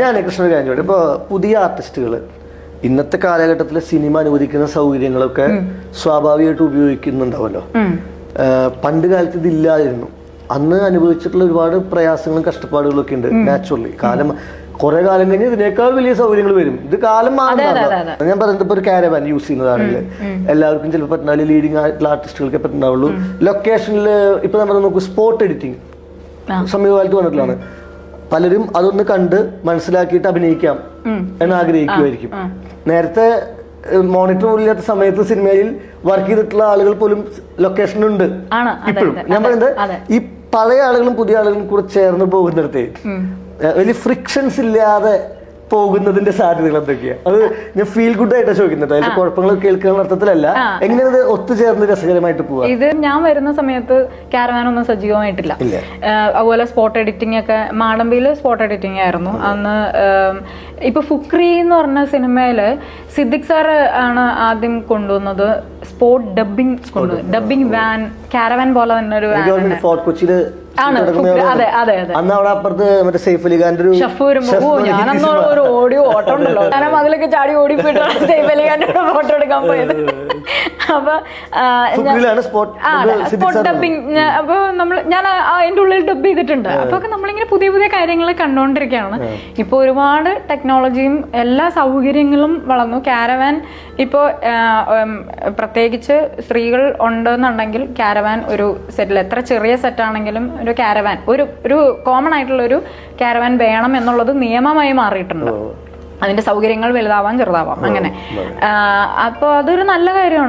ഞാൻ കൃഷ്ണ കാര്യം ഇപ്പൊ പുതിയ ആർട്ടിസ്റ്റുകൾ ഇന്നത്തെ കാലഘട്ടത്തിൽ സിനിമ അനുവദിക്കുന്ന സൗകര്യങ്ങളൊക്കെ സ്വാഭാവികമായിട്ട് ഉപയോഗിക്കുന്നുണ്ടാവല്ലോ. പണ്ട് കാലത്ത് ഇതില്ലായിരുന്നു അന്ന് അനുഭവിച്ചിട്ടുള്ള ഒരുപാട് പ്രയാസങ്ങളും കഷ്ടപ്പാടുകളും ഒക്കെ ഉണ്ട് നാച്ചുറലി കാലം കുറെ കാലം കഴിഞ്ഞ് ഇതിനേക്കാൾ വലിയ സൗകര്യങ്ങൾ വരും. ഇത് കാലം മാറുന്നതാണ്. ഞാൻ പറയുന്നത് ഇപ്പൊ ഒരു കാരവാൻ യൂസ് ചെയ്യുന്നതാണെങ്കിൽ എല്ലാവർക്കും ചിലപ്പോൾ പറ്റുന്ന ലീഡിങ് ആയിട്ടുള്ള ആർട്ടിസ്റ്റുകൾക്ക് പറ്റുന്നുള്ളൂ ലൊക്കേഷനിൽ ഇപ്പൊ നമ്മൾ നോക്കൂ സ്പോട്ട് എഡിറ്റിംഗ് സമീപകാലത്ത് വന്നിട്ടുള്ളതാണ്. പലരും അതൊന്ന് കണ്ട് മനസ്സിലാക്കിയിട്ട് അഭിനയിക്കാം എന്ന് ആഗ്രഹിക്കുമായിരിക്കും നേരത്തെ മോണിറ്റർ ഇല്ലാത്ത സമയത്ത് സിനിമയിൽ വർക്ക് ചെയ്തിട്ടുള്ള ആളുകൾ പോലും ലൊക്കേഷനുണ്ട് ആണ് അതെ ഇപ്പോഴും. ഞാൻ പറയുന്നത് ഈ പഴയ ആളുകളും പുതിയ ആളുകളും കൂടെ ചേർന്ന് പോകുന്നിടത്ത് വലിയ ഫ്രിക്ഷൻസ് ഇല്ലാതെ പോകുന്നതിന്റെ സാധ്യതകൾ എന്തൊക്കെയാ? അത് ഞാൻ ഫീൽ ഗുഡ് ആയിട്ടാണ് ചോദിക്കുന്നത്. അതിന്റെ കുഴപ്പങ്ങൾ കേൾക്കുന്ന അർത്ഥത്തിലല്ല. എങ്ങനെയാണ് ഇത് ഒത്തുചേർന്ന് രസകരമായിട്ട് പോവാ? ഇത് ഞാൻ വരുന്ന സമയത്ത് ക്യാരവാൻ ഒന്നും സജീവമായിട്ടില്ല അതുപോലെ സ്പോട്ട് എഡിറ്റിംഗ് ഒക്കെ മാടമ്പിയിൽ സ്പോട്ട് എഡിറ്റിംഗ് ആയിരുന്നു. അന്ന് ഇപ്പൊ ഫുക്രി എന്ന് പറഞ്ഞ സിനിമയിൽ സിദ്ദിഖ് സാർ ആണ് ആദ്യം കൊണ്ടുവന്നത് സ്പോട്ട് ഡബിങ് കൊണ്ടുവന്നത്. ഡബിങ് വാൻ കാരവാൻ പോലെ തന്നെ ഒരു വാൻ ഫോർട്ട് ഫുക്രി- അതെ അതെ അതെ. അന്ന് അവിടെ അപ്പുറത്ത് മറ്റേ സൈഫ് അലി ഖാന്റെ ഒരു ഷഫൂരും ഞാനന്ന് ഒരു ഓടിയോ ഓട്ടം ഉണ്ടല്ലോ. ഞാൻ അതിലൊക്കെ ചാടി ഓടിപ്പോയിട്ടാണ് സേഫലിക്കാന്റെ ഫോട്ടോ എടുക്കാൻ പോയത്. അപ്പൊ സ്പോട്ട് ഡബിങ് അപ്പൊ നമ്മൾ ഞാൻ അതിന്റെ ഉള്ളിൽ ഡബ് ചെയ്തിട്ടുണ്ട്. അപ്പൊ നമ്മളിങ്ങനെ പുതിയ പുതിയ കാര്യങ്ങൾ കണ്ടുകൊണ്ടിരിക്കുകയാണ് ഇപ്പൊ ഒരുപാട് ടെക്നോളജിയും എല്ലാ സൗകര്യങ്ങളും വളർന്നു. കാരവാൻ ഇപ്പോൾ പ്രത്യേകിച്ച് സ്ത്രീകൾ ഉണ്ടെന്നുണ്ടെങ്കിൽ കാരവാൻ ഒരു സെറ്റിൽ എത്ര ചെറിയ സെറ്റ് ആണെങ്കിലും ഒരു കാരവാൻ ഒരു ഒരു കോമൺ ആയിട്ടുള്ള ഒരു കാരവാൻ വേണം എന്നുള്ളത് നിയമമായി മാറിയിട്ടുണ്ട്. അതിന്റെ സൗകര്യങ്ങൾ വലുതാവാം ചെറുതാവാം അങ്ങനെ. അപ്പോൾ അതൊരു നല്ല കാര്യമാണ്.